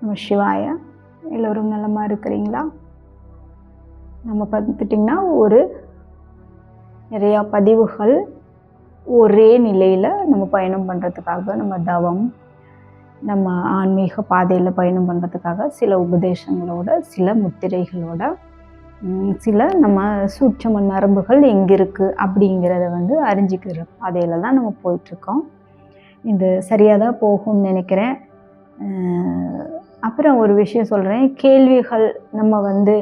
நம்ம சிவாய எல்லோரும் நலமாக இருக்கிறீங்களா? நம்ம பார்த்துட்டிங்கன்னா ஒரு நிறையா பதிவுகள் ஒரே நிலையில் நம்ம பயணம் பண்ணுறதுக்காக நம்ம தவம் நம்ம ஆன்மீக பாதையில் பயணம் பண்ணுறதுக்காக சில உபதேசங்களோட சில முத்திரைகளோட சில நம்ம சூட்சம நரம்புகள் எங்கே இருக்குது அப்படிங்கிறத வந்து அறிஞ்சிக்கிற பாதையில் தான் நம்ம போயிட்டுருக்கோம். இது சரியாக தான் போகும்னு நினைக்கிறேன். அப்புறம் ஒரு விஷயம் சொல்கிறேன் கேள்விகள் நம்ம வந்து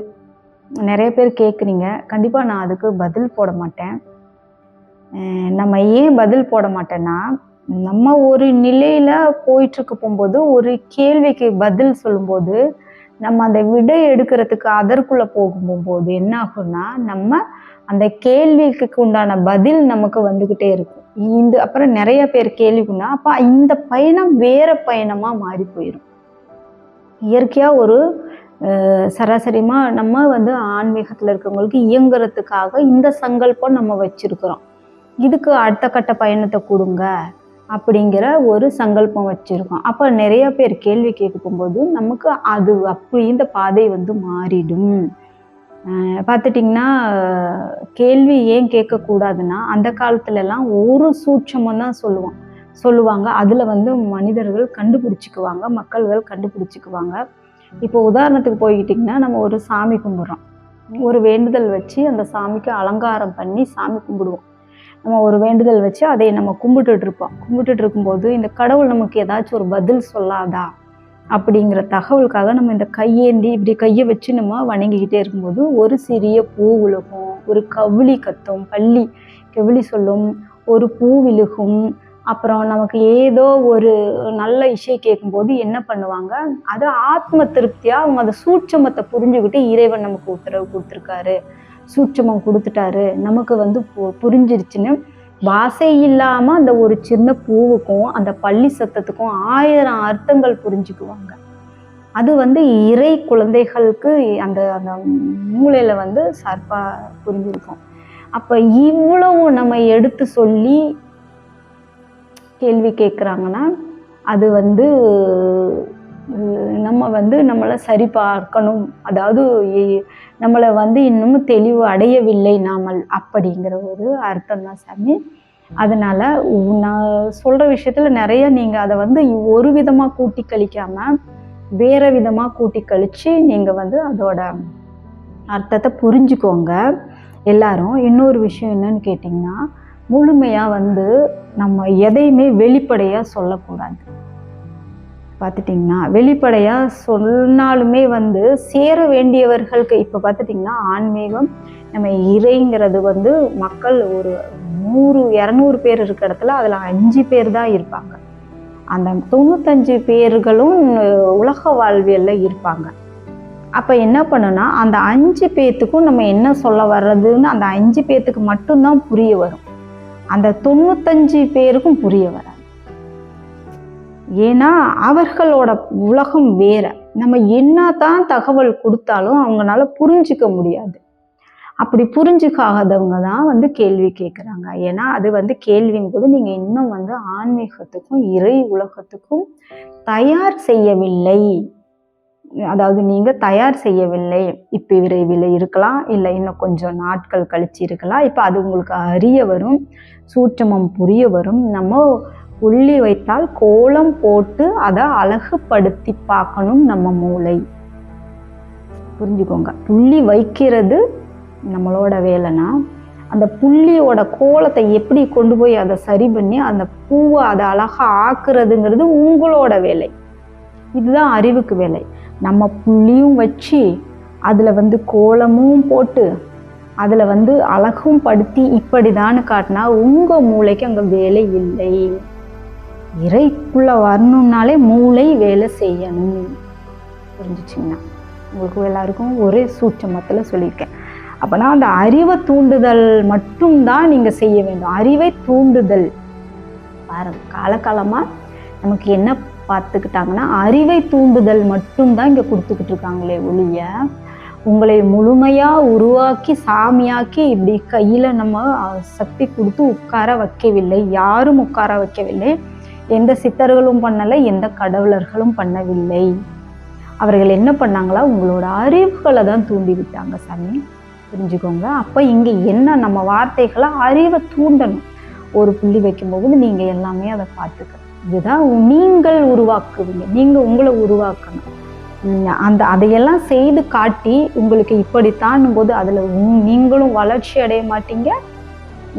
நிறைய பேர் கேட்குறீங்க கண்டிப்பாக நான் அதுக்கு பதில் போட மாட்டேன். நம்ம ஏன் பதில் போட மாட்டேன்னா நம்ம ஒரு நிலையில் போயிட்டுருக்க போகும்போது ஒரு கேள்விக்கு பதில் சொல்லும்போது நம்ம அந்த விடை எடுக்கிறதுக்கு அதற்குள்ளே போகும்போது என்ன ஆகும்னா நம்ம அந்த கேள்விக்கு உண்டான பதில் நமக்கு வந்துக்கிட்டே இருக்கும். இந்த அப்புறம் நிறைய பேர் கேள்விக்குன்னா அப்போ இந்த பயணம் வேற பயணமாக மாறி போயிடும் இயற்கையாக ஒரு சராசரியமாக சராசரிமா நம்ம வந்து ஆன்மீகத்தில் இருக்கிறவங்களுக்கு இயங்குறதுக்காக இந்த சங்கல்பம் நம்ம வச்சுருக்கிறோம். இதுக்கு அடுத்த கட்ட பயணத்தை கொடுங்க அப்படிங்கிற ஒரு சங்கல்பம் வச்சுருக்கோம். அப்போ நிறைய பேர் கேள்வி கேட்கும்போது நமக்கு அது அப்படி இந்த பாதை வந்து மாறிடும். பார்த்துட்டிங்கன்னா கேள்வி ஏன் கேட்கக்கூடாதுன்னா அந்த காலத்துலலாம் ஒரு சூட்சமும் தான் சொல்லுவோம். சொல்லுவாங்க. அதில் வந்து மனிதர்கள் கண்டுபிடிச்சிக்குவாங்க. மக்கள்கள் கண்டுபிடிச்சிக்குவாங்க. இப்போ உதாரணத்துக்கு போய்கிட்டிங்கன்னா நம்ம ஒரு சாமி கும்பிட்றோம். ஒரு வேண்டுதல் வச்சு அந்த சாமிக்கு அலங்காரம் பண்ணி சாமி கும்பிடுவோம். நம்ம ஒரு வேண்டுதல் வச்சு அதை நம்ம கும்பிட்டுட்டு இருப்போம். கும்பிட்டுட்டு இருக்கும்போது இந்த கடவுள் நமக்கு ஏதாச்சும் ஒரு பதில் சொல்லாதா? அப்படிங்கிற தகவலுக்காக நம்ம இந்த கையேந்தி இப்படி கையை வச்சு நம்ம வணங்கிக்கிட்டே இருக்கும்போது ஒரு சிறிய பூ விழுகும் ஒரு கவுளி கத்தும் பள்ளி கவுளி சொல்லும் ஒரு பூ விழுகும் அப்புறம் நமக்கு ஏதோ ஒரு நல்ல இசை கேட்கும்போது என்ன பண்ணுவாங்க? அது ஆத்ம திருப்தியாக அவங்க அந்த சூட்சமத்தை புரிஞ்சுக்கிட்டு இறைவன் நமக்கு உத்தரவு கொடுத்துருக்காரு. சூட்சமம் கொடுத்துட்டாரு. நமக்கு வந்து பு- புரிஞ்சிருச்சுன்னு வாசை இல்லாமல் அந்த ஒரு சின்ன பூவுக்கும் அந்த பள்ளி சத்தத்துக்கும் ஆயிரம் அர்த்தங்கள் புரிஞ்சுக்குவாங்க. அது வந்து இறை குழந்தைகளுக்கு அந்த அந்த மூளையில் வந்து சர்ப்பா புரிஞ்சிருக்கும். அப்போ இவ்வளவு நம்ம எடுத்து சொல்லி கேள்வி கேட்குறாங்கன்னா அது வந்து நம்ம வந்து நம்மளை சரி பார்க்கணும். அதாவது நம்மளை வந்து இன்னும் தெளிவு அடையவில்லை நாமல் அப்படிங்கிற ஒரு அர்த்தம் தான் சாமி. அதனால் நான் சொல்கிற விஷயத்தில் நிறைய நீங்கள் அதை வந்து ஒரு விதமாக கூட்டி கழிக்காமல் வேறு விதமாக கூட்டி கழித்து நீங்கள் வந்து அதோட அர்த்தத்தை புரிஞ்சுக்கோங்க. எல்லாரும் இன்னொரு விஷயம் என்னன்னு கேட்டிங்கன்னா முழுமையாக வந்து நம்ம எதையுமே வெளிப்படையாக சொல்லக்கூடாது. பார்த்துட்டிங்கன்னா வெளிப்படையாக சொன்னாலுமே வந்து சேர வேண்டியவர்களுக்கு இப்போ பார்த்துட்டிங்கன்னா ஆன்மீகம் நம்ம இறைங்கிறது வந்து மக்கள் ஒரு நூறு இரநூறு பேர் இருக்க இடத்துல அதில் அஞ்சு பேர் தான் இருப்பாங்க. அந்த தொண்ணூத்தஞ்சு பேர்களும் உலக வாழ்வியலில் இருப்பாங்க. அப்போ என்ன பண்ணுன்னா அந்த அஞ்சு பேத்துக்கும் நம்ம என்ன சொல்ல வர்றதுன்னு அந்த அஞ்சு பேத்துக்கு மட்டும்தான் புரிய வரும். அந்த தொண்ணூத்தஞ்சு பேருக்கும் புரிய வராது ஏன்னா அவர்களோட உலகம் வேற. நம்ம என்ன தான் தகவல் கொடுத்தாலும் அவங்களால புரிஞ்சுக்க முடியாது. அப்படி புரிஞ்சுக்காதவங்க தான் வந்து கேள்வி கேட்குறாங்க ஏன்னா அது வந்து கேள்வியின் போது நீங்கள் இன்னும் வந்து ஆன்மீகத்துக்கும் இறை உலகத்துக்கும் தயார் செய்யவில்லை. அதாவது நீங்கள் தயார் செய்யவில்லை இப்போ விரைவில் இருக்கலாம் இல்லை இன்னும் கொஞ்சம் நாட்கள் கழிச்சு இருக்கலாம். இப்போ அது உங்களுக்கு அறிய வரும் சூட்சமம் புரிய வரும். நம்ம புள்ளி வைத்தால் கோலம் போட்டு அதை அழகுபடுத்தி பார்க்கணும் நம்ம மூளை. புரிஞ்சுக்கோங்க. புள்ளி வைக்கிறது நம்மளோட வேலைனா அந்த புள்ளியோட கோலத்தை எப்படி கொண்டு போய் அதை சரி பண்ணி அந்த பூவை அதை அழகாக ஆக்குறதுங்கிறது உங்களோட வேலை. இதுதான் அறிவுக்கு வேலை. நம்ம புள்ளியும் வச்சு அதில் வந்து கோலமும் போட்டு அதில் வந்து அழகும் படுத்தி இப்படிதான்னு காட்டினா உங்கள் மூளைக்கு அங்கே வேலை இல்லை. இறைக்குள்ளே வரணும்னாலே மூளை வேலை செய்யணும். புரிஞ்சிச்சிங்கன்னா உங்களுக்கு எல்லாருக்கும் ஒரே சூட்சமத்தில் சொல்லியிருக்கேன். அப்போனா அந்த அறிவை தூண்டுதல் மட்டும்தான் நீங்கள் செய்ய வேண்டும். அறிவை தூண்டுதல். பாருங்கள் காலகாலமாக நமக்கு என்ன பார்த்துக்கிட்டாங்கன்னா அறிவை தூண்டுதல் மட்டும்தான் இங்கே கொடுத்துக்கிட்டு இருக்காங்களே ஒழிய உங்களை முழுமையாக உருவாக்கி சாமியாக்கி இப்படி கையில் நம்ம சக்தி கொடுத்து உட்கார வைக்கவில்லை யாரும் உட்கார வைக்கவில்லை. எந்த சித்தர்களும் பண்ணலை எந்த கடவுளர்களும் பண்ணவில்லை. அவர்கள் என்ன பண்ணாங்களா உங்களோட அறிவுகளை தான் தூண்டி விட்டாங்க சாமி. புரிஞ்சுக்கோங்க. அப்போ இங்கே என்ன நம்ம வார்த்தைகளை அறிவை தூண்டணும். ஒரு புள்ளி வைக்கும்போது நீங்கள் எல்லாமே அதை பார்த்துக்கணும். இதுதான் நீங்கள் உருவாக்குவீங்க. நீங்கள் உங்களை உருவாக்கணும். அந்த அதையெல்லாம் செய்து காட்டி உங்களுக்கு இப்படித்தான் போது அதில் நீங்களும் வளர்ச்சி அடைய மாட்டீங்க.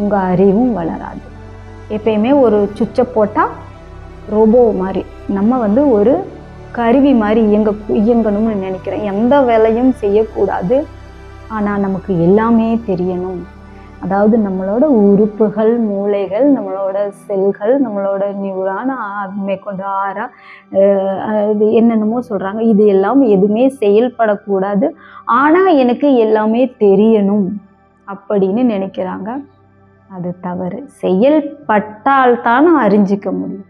உங்கள் அறிவும் வளராது. எப்பயுமே ஒரு சுவிட்சை போட்டால் ரோபோ மாதிரி நம்ம வந்து ஒரு கருவி மாதிரி இயங்க இயங்கணும்னு நினைக்கிறேன். எந்த வேலையும் செய்யக்கூடாது. ஆனால் நமக்கு எல்லாமே தெரியணும். அதாவது நம்மளோட உறுப்புகள் மூளைகள் நம்மளோட செல்கள் நம்மளோட நியூரான் மேற்கொண்டு ஆறா இது என்னென்னமோ சொல்கிறாங்க இது எல்லாம் எதுவுமே செயல்படக்கூடாது. ஆனால் எனக்கு எல்லாமே தெரியணும் அப்படின்னு நினைக்கிறாங்க. அது தவறு. செயல்பட்டால்தான் அறிஞ்சிக்க முடியும்.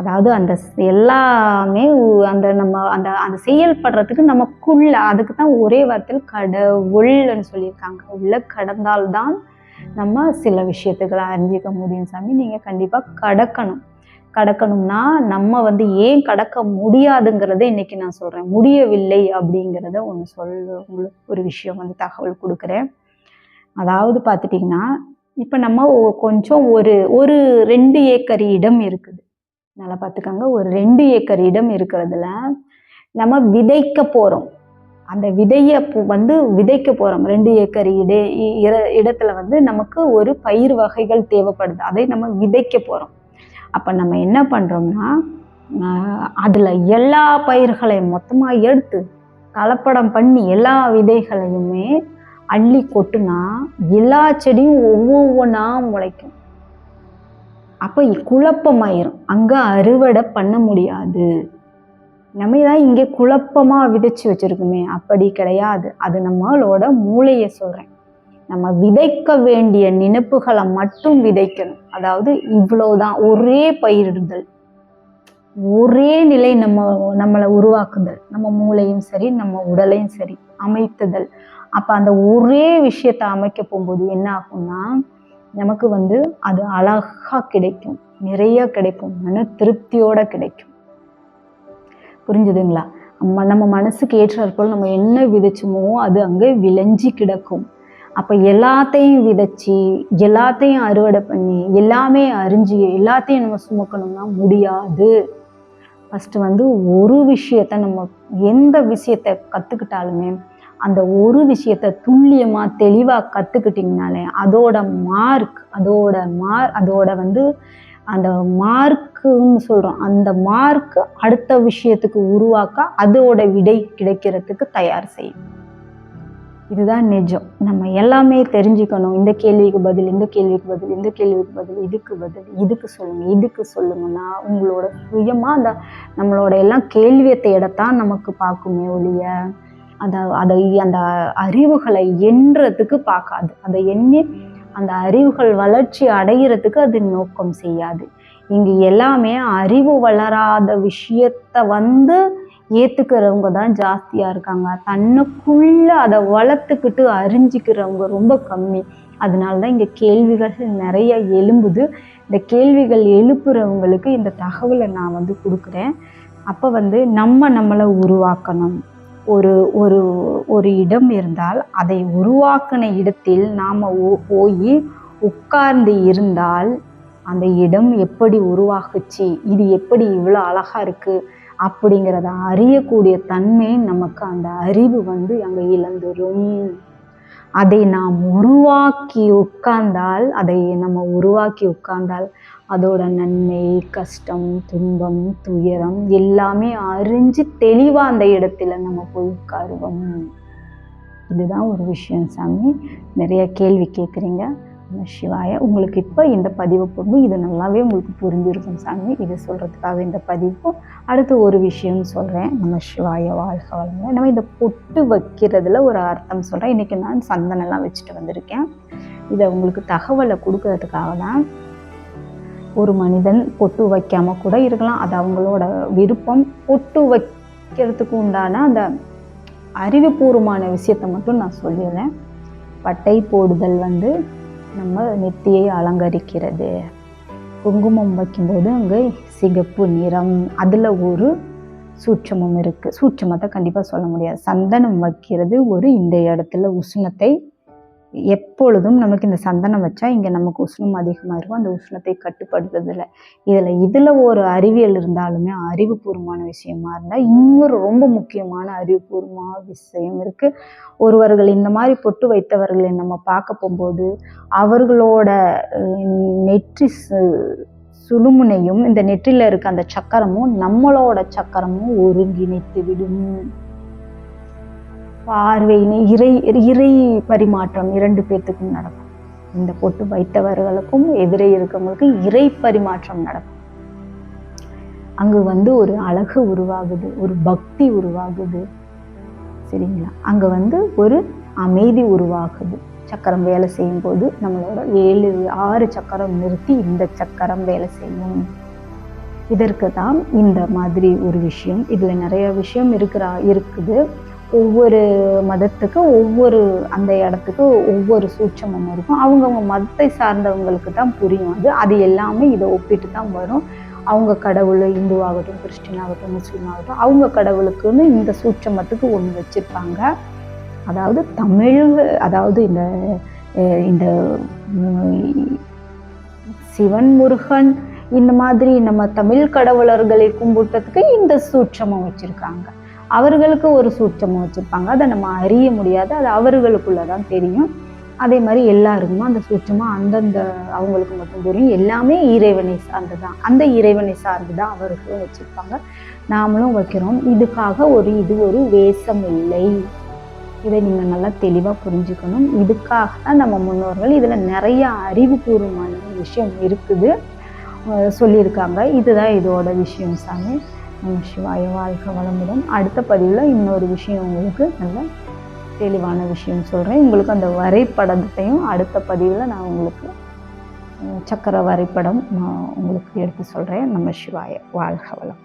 அதாவது அந்த எல்லாமே அந்த நம்ம அந்த அந்த செயல்படுறதுக்கு நமக்குள்ள அதுக்கு தான் ஒரே வார்த்தையில் கடவுள்னு சொல்லியிருக்காங்க. உள்ள கடந்தால்தான் நம்ம சில விஷயத்துக்களை அறிஞ்சிக்க முடியும் சாமி. நீங்கள் கண்டிப்பாக கடக்கணும். கடக்கணும்னா நம்ம வந்து ஏன் கடக்க முடியாதுங்கிறத இன்னைக்கு நான் சொல்கிறேன் முடியவில்லை அப்படிங்கிறத ஒன்று சொல் உங்களுக்கு ஒரு விஷயம் வந்து தகவல் கொடுக்குறேன். அதாவது பார்த்துட்டிங்கன்னா இப்போ நம்ம ஒ- கொஞ்சம் ஒரு ஒரு ரெண்டு ஏக்கர் இடம் இருக்குது. நல்லா பார்த்துக்கோங்க ஒரு ரெண்டு ஏக்கர் இடம் இருக்கிறதுல நம்ம விதைக்க போகிறோம் அந்த விதையை வந்து விதைக்க போகிறோம் ரெண்டு ஏக்கர் இட இ- இடத்துல வந்து நமக்கு ஒரு பயிர் வகைகள் தேவைப்படுது. அதை நம்ம விதைக்க போகிறோம் அப்போ நம்ம என்ன பண்ணுறோம்னா அதில் எல்லா பயிர்களையும் மொத்தமாக எடுத்து கலப்படம் பண்ணி எல்லா விதைகளையுமே அள்ளி கொட்டுனா எல்லா செடியும் ஒவ்வொன்றா முளைக்கும். அப்போ குழப்பமாயிரும். அங்கே அறுவடை பண்ண முடியாது. நம்ம தான் இங்கே குழப்பமாக விதைச்சு வச்சுருக்குமே அப்படி கிடையாது. அது நம்மளோட மூளையை சொல்கிறேன் நம்ம விதைக்க வேண்டிய நினைப்புகளை மட்டும் விதைக்கணும். அதாவது இவ்வளோதான் ஒரே பயிரிடுதல். ஒரே நிலை நம்ம நம்மளை உருவாக்குதல். நம்ம மூளையும் சரி நம்ம உடலையும் சரி அமைத்துதல். அப்போ அந்த ஒரே விஷயத்தை அமைக்க போகும்போது என்ன ஆகும்னா நமக்கு வந்து அது அழகாக கிடைக்கும். நிறைய கிடைக்கும். மன திருப்தியோட கிடைக்கும். புரிஞ்சுதுங்களா? நம்ம நம்ம மனசுக்கு ஏற்றாற்போல் நம்ம என்ன விதைச்சோமோ அது அங்கே விளைஞ்சி கிடக்கும். அப்போ எல்லாத்தையும் விதைச்சி எல்லாத்தையும் அறுவடை பண்ணி எல்லாமே அறிஞ்சு எல்லாத்தையும் நம்ம சுமக்கணும்னா முடியாது. ஃபஸ்ட்டு வந்து ஒரு விஷயத்த நம்ம எந்த விஷயத்த கற்றுக்கிட்டாலுமே அந்த ஒரு விஷயத்த துல்லியமாக தெளிவாக கற்றுக்கிட்டிங்கனாலே அதோட மார்க் அதோட மார் அதோட வந்து அந்த மார்க்குன்னு சொல்கிறோம் அந்த மார்க் அடுத்த விஷயத்துக்கு உருவாக்க அதோட விடை கிடைக்கிறதுக்கு தயார் செய்யும் இதுதான் நிஜம். நம்ம எல்லாமே தெரிஞ்சுக்கணும். இந்த கேள்விக்கு பதில் இந்த கேள்விக்கு பதில் இந்த கேள்விக்கு பதில் இதுக்கு பதில் இதுக்கு சொல்லுங்க இதுக்கு சொல்லுங்கன்னா உங்களோட சுயமாக அந்த நம்மளோட எல்லாம் கேள்வியை தேடத்தான் நமக்கு பார்க்குமே ஒழிய அந்த அதை அந்த அறிவுகளை எண்ணுறதுக்கு பார்க்காது. அதை எண்ணி அந்த அறிவுகள் வளர்ச்சி அடைகிறதுக்கு அது நோக்கம் செய்யாது. இங்கே எல்லாமே அறிவு வளராத விஷயத்த வந்து ஏற்றுக்கிறவங்க தான் ஜாஸ்தியாக இருக்காங்க. தன்னுக்குள்ள அதை வளர்த்துக்கிட்டு அறிஞ்சிக்கிறவங்க ரொம்ப கம்மி. அதனால தான் இங்கே கேள்விகள் நிறைய எழும்புது. இந்த கேள்விகள் எழுப்புறவங்களுக்கு இந்த தகவலை நான் வந்து கொடுக்குறேன். அப்போ வந்து நம்ம நம்மளை உருவாக்கணும். ஒரு ஒரு ஒரு இடம் இருந்தால் அதை உருவாக்கின இடத்தில் நாம் போய் உட்கார்ந்து இருந்தால் அந்த இடம் எப்படி உருவாகுச்சு இது எப்படி இவ்வளோ அழகாக இருக்குது அப்படிங்கிறத அறியக்கூடிய தன்மை நமக்கு அந்த அறிவு வந்து அங்கே இழந்துரும். அதை நாம் உருவாக்கி உட்கார்ந்தால் அதை நம்ம உருவாக்கி உட்கார்ந்தால் அதோட நன்மை கஷ்டம் துன்பம் துயரம் எல்லாமே அறிஞ்சு தெளிவாக அந்த இடத்துல நம்ம போய் உட்காருவோம்? இதுதான் ஒரு விஷயம் சாமி. நிறைய கேள்வி கேட்குறீங்க சிவாய உங்களுக்கு இப்போ இந்த பதிவு போடணும் இது நல்லாவே உங்களுக்கு புரிஞ்சிருக்கும் சாமி. இதை சொல்கிறதுக்காக இந்த பதிவு. அடுத்து ஒரு விஷயம்னு சொல்கிறேன் நம்ம சிவாய வாழ்க வளங்க நம்ம இந்த பொட்டு வைக்கிறதுல ஒரு அர்த்தம் சொல்கிறேன் இன்றைக்கி நான் சந்தனம்லாம் வச்சுட்டு வந்திருக்கேன். இதை உங்களுக்கு தகவலை கொடுக்கறதுக்காக தான் ஒரு மனிதன் பொட்டு வைக்காம கூட இருக்கலாம். அது அவங்களோட விருப்பம். பொட்டு வைக்கிறதுக்கு உண்டான அந்த அறிவுபூர்வமான விஷயத்தை மட்டும் நான் சொல்லிடுறேன். பட்டை போடுதல் வந்து நம்ம நெத்தியை அலங்கரிக்கிறது. குங்குமம் வைக்கும்போது அங்கே சிகப்பு நிறம் அதில் ஒரு சூட்சமும் இருக்குது சூட்சமத்தை கண்டிப்பாக சொல்ல முடியாது. சந்தனம் வைக்கிறது ஒரு இந்த இடத்துல உஷ்ணத்தை எப்பொழுதும் நமக்கு இந்த சந்தனம் வச்சா இங்கே நமக்கு உஷ்ணம் அதிகமாக இருக்கும். அந்த உஷ்ணத்தை கட்டுப்படுத்துறதில்ல இதில் இதில் ஒரு அறிவியல் இருந்தாலுமே அறிவுபூர்வமான விஷயமா இருந்தால் இன்னொரு ரொம்ப முக்கியமான அறிவுபூர்வமான விஷயம் இருக்குது ஒருவர்கள் இந்த மாதிரி பொட்டு வைத்தவர்களை நம்ம பார்க்க போகும்போது அவர்களோட நெற்றி சு- சுழுமுனையும் இந்த நெற்றியில் இருக்க அந்த சக்கரமும் நம்மளோட சக்கரமும் ஒருங்கிணைத்து விடும். பார்வையினை இறை இறை பரிமாற்றம் இரண்டு பேர்த்துக்கும் நடக்கும். இந்த பொட்டு வைத்தவர்களுக்கும் எதிரே இருக்கவங்களுக்கும் இறை பரிமாற்றம் நடக்கும். அங்கு வந்து ஒரு அழகு உருவாகுது ஒரு பக்தி உருவாகுது. சரிங்களா? அங்க வந்து ஒரு அமைதி உருவாகுது. சக்கரம் வேலை செய்யும் போது நம்மளோட ஏழு ஆறு சக்கரம் நிறுத்தி இந்த சக்கரம் வேலை செய்யும். இதற்கு தான் இந்த மாதிரி ஒரு விஷயம். இதுல நிறைய விஷயம் இருக்கிறா இருக்குது. ஒவ்வொரு மதத்துக்கு ஒவ்வொரு அந்த இடத்துக்கு ஒவ்வொரு சூட்சமம் இருக்கும். அவங்கவுங்க மதத்தை சார்ந்தவங்களுக்கு தான் புரியும் அது. அது எல்லாமே இதை ஒப்பிட்டு தான் வரும். அவங்க கடவுள் இந்துவாகட்டும் கிறிஸ்டின் ஆகட்டும் முஸ்லீம் ஆகட்டும் அவங்க கடவுளுக்குன்னு இந்த சூட்சமத்துக்கு ஒன்று வச்சுருப்பாங்க. அதாவது தமிழ் அதாவது இந்த இந்த சிவன் முருகன் இந்த மாதிரி நம்ம தமிழ் கடவுளர்களை கும்பிட்டதுக்கு இந்த சூட்சமம் வச்சுருக்காங்க. அவர்களுக்கு ஒரு சூட்சமாக வச்சுருப்பாங்க. அதை நம்ம அறிய முடியாது. அது அவர்களுக்குள்ள தான் தெரியும். அதே மாதிரி எல்லாருக்குமே அந்த சூட்சமாக அந்தந்த அவங்களுக்கு மட்டும் தெரியும். எல்லாமே இறைவனை சார்ந்து தான் அந்த இறைவனை சார்ந்து தான் அவர்களும் வச்சுருப்பாங்க. நாமளும் வைக்கிறோம். இதுக்காக ஒரு இது ஒரு வேஷம் இல்லை. இதை நீங்கள் நல்லா தெளிவாக புரிஞ்சுக்கணும். இதுக்காக தான் நம்ம முன்னோர்கள் இதில் நிறைய அறிவுபூர்வமான விஷயம் இருக்குது. சொல்லியிருக்காங்க. இதுதான் இதோட விஷயம் சாமி. நம்ம சிவாய வாழ்க வளமுடன். அடுத்த பதிவில் இன்னொரு விஷயம் உங்களுக்கு நல்ல தெளிவான விஷயம் சொல்கிறேன் உங்களுக்கு அந்த வரைபடத்தையும் அடுத்த பதிவில் நான் உங்களுக்கு சக்கர வரைபடம் நான் உங்களுக்கு எடுத்து சொல்கிறேன் நம்ம சிவாய வாழ்க வளம்.